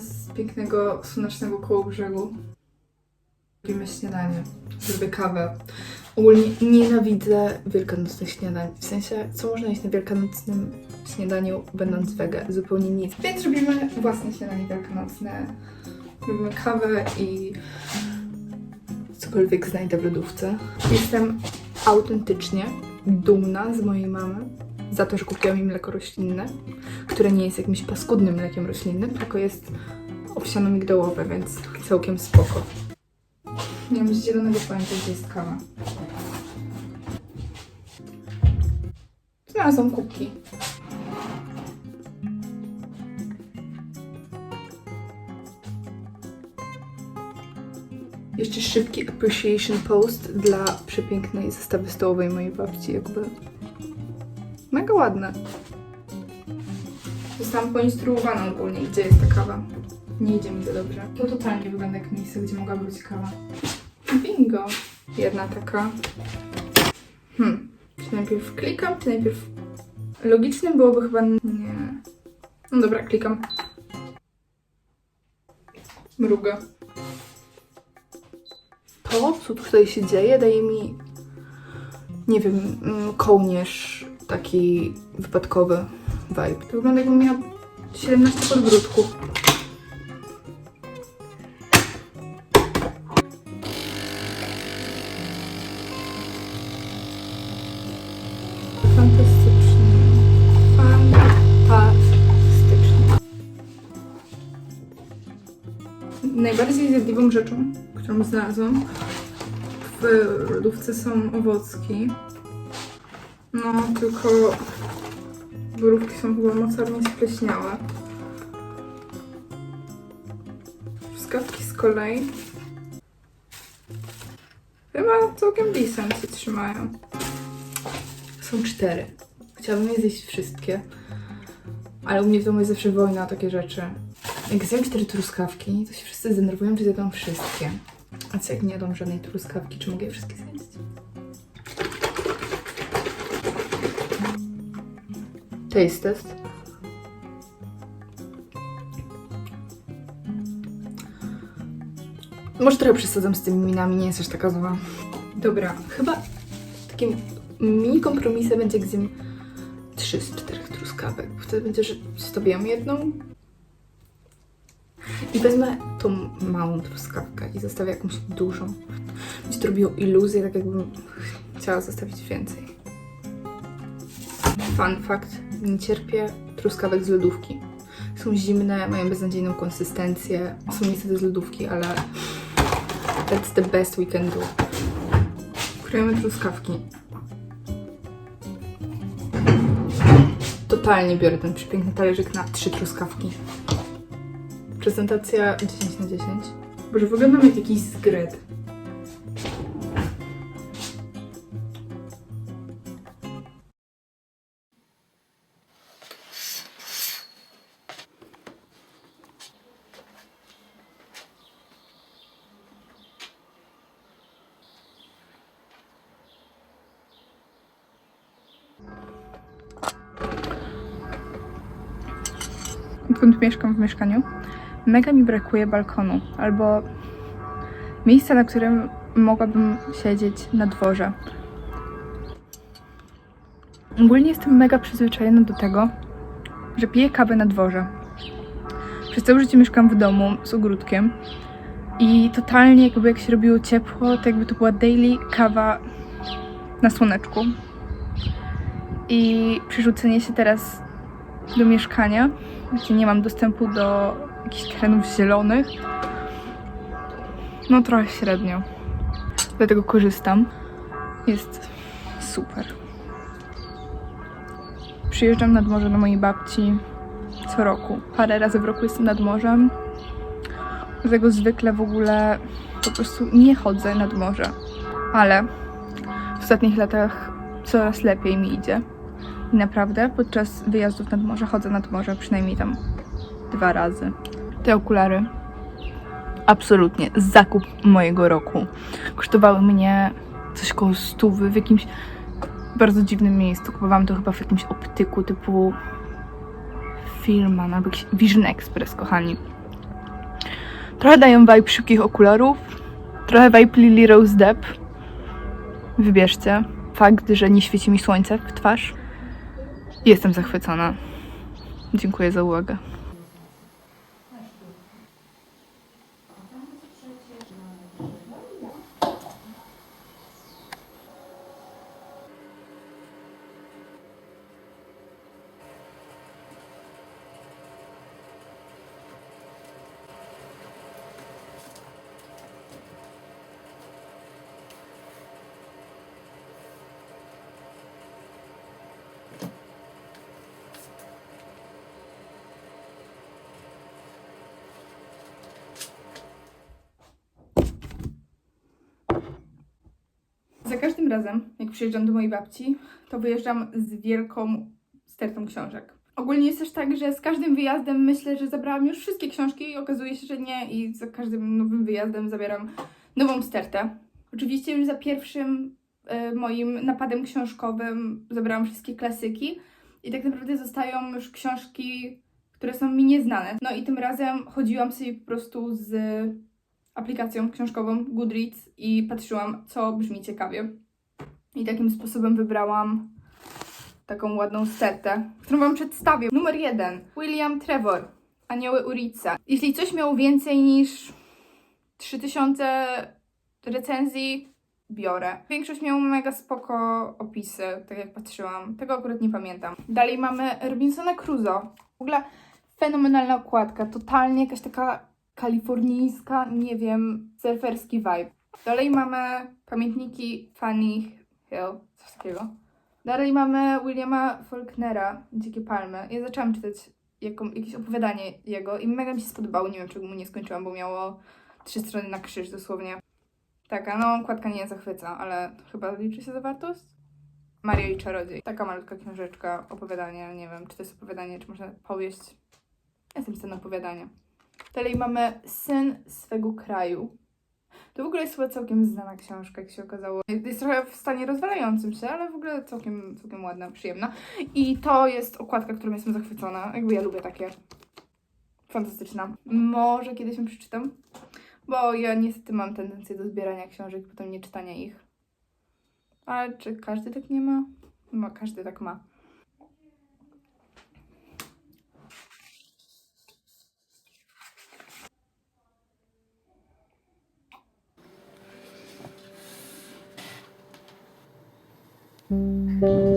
z pięknego, słonecznego koło brzegu. Robimy śniadanie. Zrobię kawę. Ogólnie nienawidzę wielkanocnych śniadań. W sensie, co można jeść na wielkanocnym śniadaniu, będąc wege? Zupełnie nic. Więc robimy własne śniadanie wielkanocne. Robimy kawę i cokolwiek znajdę w lodówce. Jestem autentycznie dumna z mojej mamy za to, że kupiła mi mleko roślinne, które nie jest jakimś paskudnym mlekiem roślinnym, tylko jest owsiano-migdałowe, więc całkiem spoko. Nie mam zielonego pojęcia, gdzie jest kawa. Znalazłam kubki. Jeszcze szybki appreciation post dla przepięknej zestawy stołowej mojej babci, jakby Mega ładne. Zostałam poinstruowana ogólnie, gdzie jest ta kawa. Nie idzie mi za dobrze. To totalnie wygląda jak miejsce, gdzie mogłaby być kawa. Bingo! Jedna taka. Hmm. Czy najpierw klikam, czy najpierw... Logicznym byłoby chyba... Nie. No dobra, klikam. Mruga. To, co tutaj się dzieje, daje mi... Nie wiem, mm, kołnierz taki wypadkowy vibe. To wygląda jakbym miała 17 podbródków. Najbardziej zjadliwą rzeczą, którą znalazłam w lodówce są owocki. No, tylko borówki są chyba mocarnie spleśniałe. Truskawki z kolei chyba całkiem decent się trzymają. Są cztery. Chciałabym je zjeść wszystkie, ale u mnie w domu jest zawsze wojna o takie rzeczy. Jak zjem cztery truskawki, to się wszyscy zdenerwują, że zjadłam wszystkie. A co jak nie jadłam żadnej truskawki, czy mogę je wszystkie zjeść? Taste test. Może trochę przesadzam z tymi minami, nie jest aż taka zła. Dobra, chyba takim mini kompromisem będzie, jak zjem 3 z 4 truskawek. Wtedy będzie, że zostawiam jedną i wezmę tą małą truskawkę i zostawię jakąś dużą. Będzie to robiło iluzję, tak jakbym chciała zostawić więcej. Fun fact, nie cierpię truskawek z lodówki. Są zimne, mają beznadziejną konsystencję. Są niestety z lodówki, ale that's the best we can do. Krojemy truskawki. Totalnie biorę ten przepiękny talerzyk na trzy truskawki. Prezentacja 10 na 10. Boże, wyglądam jak jakiś zgret. Odkąd mieszkam w mieszkaniu, mega mi brakuje balkonu albo miejsca, na którym mogłabym siedzieć na dworze. Ogólnie jestem mega przyzwyczajona do tego, że piję kawę na dworze. Przez całe życie mieszkam w domu z ogródkiem i totalnie jakby jak się robiło ciepło, to jakby to była daily kawa na słoneczku. I przerzucenie się teraz do mieszkania, gdzie nie mam dostępu do jakichś terenów zielonych, no trochę średnio. Dlatego korzystam. Jest super. Przyjeżdżam nad morze do mojej babci co roku. Parę razy w roku jestem nad morzem. Dlatego zwykle w ogóle po prostu nie chodzę nad morze. Ale w ostatnich latach coraz lepiej mi idzie. I naprawdę podczas wyjazdów nad morze chodzę nad morze przynajmniej tam dwa razy. Te okulary absolutnie zakup mojego roku. Kosztowały mnie coś koło stówy w jakimś bardzo dziwnym miejscu. Kupowałam to chyba w jakimś optyku typu Firman albo jakiś Vision Express, kochani. Trochę dają vibe szybkich okularów, trochę vibe Lily Rose Depp. Wybierzcie. Fakt, że nie świeci mi słońce w twarz. Jestem zachwycona. Dziękuję za uwagę. Razem, jak przyjeżdżam do mojej babci, to wyjeżdżam z wielką stertą książek. Ogólnie jest też tak, że z każdym wyjazdem myślę, że zabrałam już wszystkie książki i okazuje się, że nie i za każdym nowym wyjazdem zabieram nową stertę. Oczywiście już za pierwszym e, moim napadem książkowym zabrałam wszystkie klasyki i tak naprawdę zostają już książki, które są mi nieznane. No i tym razem chodziłam sobie po prostu z aplikacją książkową Goodreads i patrzyłam, co brzmi ciekawie. I takim sposobem wybrałam taką ładną stertę, którą Wam przedstawię. Numer jeden. William Trevor. Anioły Urica. Jeśli coś miało więcej niż 3000 recenzji, biorę. Większość miało mega spoko opisy, tak jak patrzyłam. Tego akurat nie pamiętam. Dalej mamy Robinsona Crusoe. W ogóle fenomenalna okładka. Totalnie jakaś taka kalifornijska, nie wiem, surferski vibe. Dalej mamy pamiętniki Fanny Hill, coś takiego. Dalej mamy Williama Faulknera, Dzikie Palmy. Ja zaczęłam czytać jaką, jakieś opowiadanie jego i mega mi się spodobało. Nie wiem, czego mu nie skończyłam, bo miało trzy strony na krzyż dosłownie. Taka, no, okładka nie zachwyca, ale chyba liczy się zawartość. Mario i Czarodziej. Taka malutka książeczka, opowiadanie, nie wiem, czy to jest opowiadanie, czy może powieść. Jestem scena opowiadania. Dalej mamy Syn swego kraju. To w ogóle jest chyba całkiem znana książka, jak się okazało. Jest trochę w stanie rozwalającym się, ale w ogóle całkiem, całkiem ładna, przyjemna. I to jest okładka, którą jestem zachwycona. Jakby ja lubię takie. Fantastyczna. Może kiedyś ją przeczytam, bo ja niestety mam tendencję do zbierania książek, potem nie czytania ich. Ale czy każdy tak nie ma? Ma, każdy tak ma. Jest